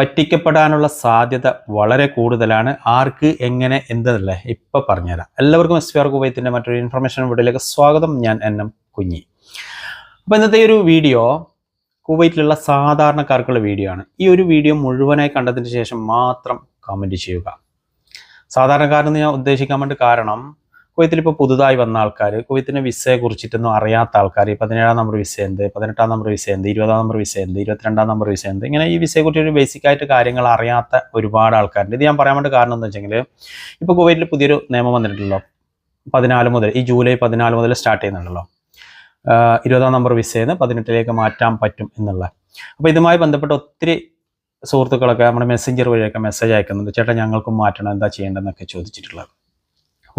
പറ്റിക്കപ്പെടാനുള്ള സാധ്യത വളരെ കൂടുതലാണ്. ആർക്ക് എങ്ങനെ എന്തല്ലേ? ഇപ്പൊ പറഞ്ഞുതരാം. എല്ലാവർക്കും എസ് പി ആർ കുബൈത്തിന്റെ മറ്റൊരു ഇൻഫർമേഷൻ വീഡിയോയിലേക്ക് സ്വാഗതം. ഞാൻ എൻ എം കുഞ്ഞി. അപ്പോൾ ഇന്നത്തെ ഒരു വീഡിയോ കുവൈറ്റിലുള്ള സാധാരണക്കാർക്കുള്ള വീഡിയോ ആണ്. ഈ ഒരു വീഡിയോ മുഴുവനായി കണ്ടതിന് ശേഷം മാത്രം കമന്റ് ചെയ്യുക. സാധാരണക്കാരെന്ന് ഞാൻ ഉദ്ദേശിക്കാൻ വേണ്ടി കാരണം കുവൈത്തിൽ ഇപ്പോൾ പുതുതായി വന്ന ആൾക്കാർ കുവൈത്തിന്റെ വിസയെ കുറിച്ചിട്ടൊന്നും അറിയാത്ത ആൾക്കാർ പതിനേഴാം നമ്പർ വിസ എന്ത് പതിനെട്ടാം നമ്പർ വിസ എന്ത് ഇരുപതാം നമ്പർ വിസ എന്ത് ഇരുപത്തിരണ്ടാം നമ്പർ വിസ എന്ത് ഇങ്ങനെ ഈ വിസയെ കുറിച്ച് ഒരു ബേസിക് ആയിട്ട് കാര്യങ്ങൾ അറിയാത്ത ഒരുപാട് ആൾക്കാരുണ്ട്. ഇത് ഞാൻ പറയാൻ വേണ്ടി കാരണം എന്താ വെച്ചെങ്കിൽ ഇപ്പോൾ കുവൈറ്റിൽ പുതിയൊരു നിയമം വന്നിട്ടുണ്ടല്ലോ. പതിനാല് മുതൽ ഈ ജൂലൈ പതിനാല് മുതൽ സ്റ്റാർട്ട് ചെയ്യുന്നുണ്ടല്ലോ. ഇരുപതാം നമ്പർ വിസയിൽ നിന്ന് പതിനെട്ടിലേക്ക് മാറ്റാൻ പറ്റും എന്നുള്ള. അപ്പോൾ ഇതുമായി ബന്ധപ്പെട്ട് ഒത്തിരി സുഹൃത്തുക്കളൊക്കെ നമ്മുടെ മെസ്സഞ്ചർ വഴിയൊക്കെ മെസ്സേജ് അയക്കുന്നുണ്ട്. ചേട്ടാ ഞങ്ങൾക്കും മാറ്റണം എന്താ ചെയ്യേണ്ടതെന്നൊക്കെ ചോദിച്ചിട്ടുള്ളത്.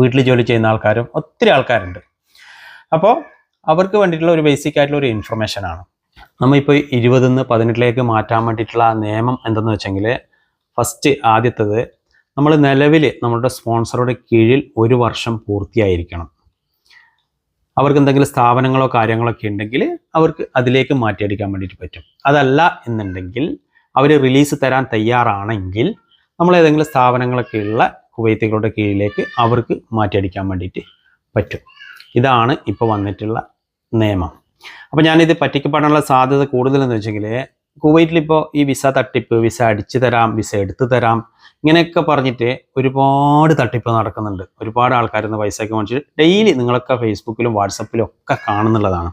വീട്ടിൽ ജോലി ചെയ്യുന്ന ആൾക്കാരും ഒത്തിരി ആൾക്കാരുണ്ട്. അപ്പോൾ അവർക്ക് വേണ്ടിയിട്ടുള്ള ഒരു ബേസിക് ആയിട്ടുള്ള ഒരു ഇൻഫർമേഷൻ ആണ്. നമ്മളിപ്പോൾ ഇരുപതിൽ നിന്ന് പതിനെട്ടിലേക്ക് മാറ്റാൻ വേണ്ടിയിട്ടുള്ള നിയമം എന്തെന്ന് വെച്ചെങ്കിൽ ഫസ്റ്റ് ആദ്യത്തത് നമ്മൾ നിലവിൽ നമ്മളുടെ സ്പോൺസറുടെ കീഴിൽ ഒരു വർഷം പൂർത്തിയായിരിക്കണം. അവർക്ക് എന്തെങ്കിലും സ്ഥാപനങ്ങളോ കാര്യങ്ങളോ ഒക്കെ ഉണ്ടെങ്കിൽ അവർക്ക് അതിലേക്ക് മാറ്റിയടിക്കാൻ വേണ്ടിയിട്ട് പറ്റും. അതല്ല എന്നുണ്ടെങ്കിൽ അവർ റിലീസ് തരാൻ തയ്യാറാണെങ്കിൽ നമ്മൾ ഏതെങ്കിലും സ്ഥാപനങ്ങളൊക്കെ ഉള്ള കുവൈത്തുകളുടെ കീഴിലേക്ക് അവർക്ക് മാറ്റിയടിക്കാൻ വേണ്ടിയിട്ട് പറ്റും. ഇതാണ് ഇപ്പോൾ വന്നിട്ടുള്ള നിയമം. അപ്പോൾ ഞാനിത് പറ്റിക്കപ്പെടാനുള്ള സാധ്യത കൂടുതലെന്ന് വെച്ചെങ്കിൽ കുവൈറ്റിൽ ഇപ്പോൾ ഈ വിസ തട്ടിപ്പ് വിസ അടിച്ചു തരാം വിസ എടുത്തു തരാം ഇങ്ങനെയൊക്കെ പറഞ്ഞിട്ട് ഒരുപാട് തട്ടിപ്പ് നടക്കുന്നുണ്ട്. ഒരുപാട് ആൾക്കാരുന്ന് പൈസയൊക്കെ മേടിച്ചിട്ട് ഡെയിലി നിങ്ങളൊക്കെ ഫേസ്ബുക്കിലും വാട്സപ്പിലും ഒക്കെ കാണുന്നുള്ളതാണ്.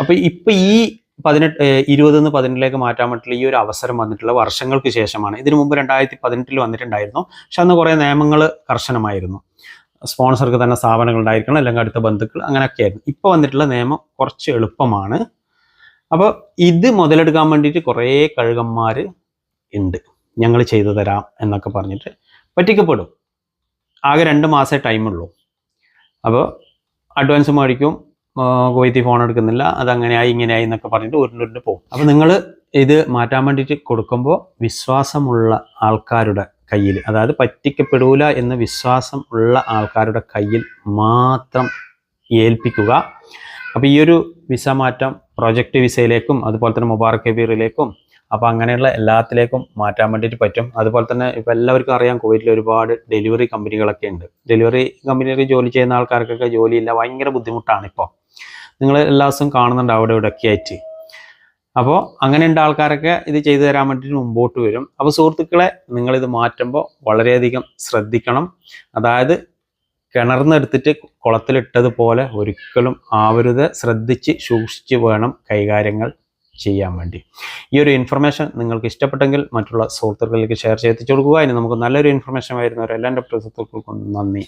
അപ്പോൾ ഇപ്പോൾ ഈ പതിനെട്ട് ഇരുപതിൽ നിന്ന് പതിനെട്ടിലേക്ക് മാറ്റാൻ വേണ്ടിയിട്ടുള്ള ഈ ഒരു അവസരം വന്നിട്ടുള്ള വർഷങ്ങൾക്ക് ശേഷമാണ്. ഇതിനു മുമ്പ് രണ്ടായിരത്തി പതിനെട്ടിൽ വന്നിട്ടുണ്ടായിരുന്നു. പക്ഷെ അന്ന് കുറേ നിയമങ്ങൾ കർശനമായിരുന്നു. സ്പോൺസർക്ക് തന്നെ സ്ഥാപനങ്ങൾ ഉണ്ടായിരിക്കണം അല്ലെങ്കിൽ അടുത്ത ബന്ധുക്കൾ അങ്ങനെയൊക്കെ ആയിരുന്നു. ഇപ്പോൾ വന്നിട്ടുള്ള നിയമം കുറച്ച് എളുപ്പമാണ്. അപ്പോൾ ഇത് മുതലെടുക്കാൻ വേണ്ടിയിട്ട് കുറേ കഴുകന്മാർ ഉണ്ട്. ഞങ്ങൾ ചെയ്തു തരാം എന്നൊക്കെ പറഞ്ഞിട്ട് പറ്റിക്കപ്പെടും. ആകെ രണ്ട് മാസമേ ടൈമുള്ളൂ. അപ്പോൾ അഡ്വാൻസ് മേടിക്കും കുവൈത്തി ഫോൺ എടുക്കുന്നില്ല. അതങ്ങനെയായി ഇങ്ങനെയായി എന്നൊക്കെ പറഞ്ഞിട്ട് ഉരുണ്ടുരുണ്ട് പോകും. അപ്പോൾ നിങ്ങൾ ഇത് മാറ്റാൻ വേണ്ടിയിട്ട് കൊടുക്കുമ്പോൾ വിശ്വാസമുള്ള ആൾക്കാരുടെ കയ്യിൽ അതായത് പറ്റിക്കപ്പെടൂല എന്ന് വിശ്വാസം ഉള്ള ആൾക്കാരുടെ കയ്യിൽ മാത്രം ഏൽപ്പിക്കുക. അപ്പോൾ ഈ ഒരു വിസ മാറ്റം പ്രോജക്റ്റ് വിസയിലേക്കും അതുപോലെ തന്നെ മുബാറക് കബീറിലേക്കും അപ്പോൾ അങ്ങനെയുള്ള എല്ലാത്തിലേക്കും മാറ്റാൻ വേണ്ടിയിട്ട് പറ്റും. അതുപോലെ തന്നെ ഇപ്പോൾ എല്ലാവർക്കും അറിയാം കോവിഡിൽ ഒരുപാട് ഡെലിവറി കമ്പനികളൊക്കെ ഉണ്ട്. ഡെലിവറി കമ്പനിയിൽ ജോലി ചെയ്യുന്ന ആൾക്കാർക്കൊക്കെ ജോലിയില്ല ഭയങ്കര ബുദ്ധിമുട്ടാണ് ഇപ്പോൾ നിങ്ങൾ എല്ലാ ദിവസവും കാണുന്നുണ്ട് അവിടെ ഇവിടെയൊക്കെ ആയിട്ട്. അപ്പോൾ അങ്ങനെയുള്ള ആൾക്കാരൊക്കെ ഇത് ചെയ്തു തരാൻ വേണ്ടിയിട്ട് മുമ്പോട്ട് വരും. അപ്പോൾ സുഹൃത്തുക്കളെ നിങ്ങളിത് മാറ്റുമ്പോൾ വളരെയധികം ശ്രദ്ധിക്കണം. അതായത് കിണർന്നെടുത്തിട്ട് കുളത്തിലിട്ടതുപോലെ ഒരിക്കലും ആവരുത്. ശ്രദ്ധിച്ച് സൂക്ഷിച്ച് വേണം കൈകാര്യങ്ങൾ ചെയ്യാൻ വേണ്ടി. ഈ ഒരു ഇൻഫർമേഷൻ നിങ്ങൾക്ക് ഇഷ്ടപ്പെട്ടെങ്കിൽ മറ്റുള്ള സുഹൃത്തുക്കളിലേക്ക് ഷെയർ ചെയ്ത് കൊടുക്കുക. ഇനി നമുക്ക് നല്ലൊരു ഇൻഫർമേഷൻ വരുന്നവരെല്ലാം എന്റെ സുഹൃത്തുക്കൾക്കും നന്ദി.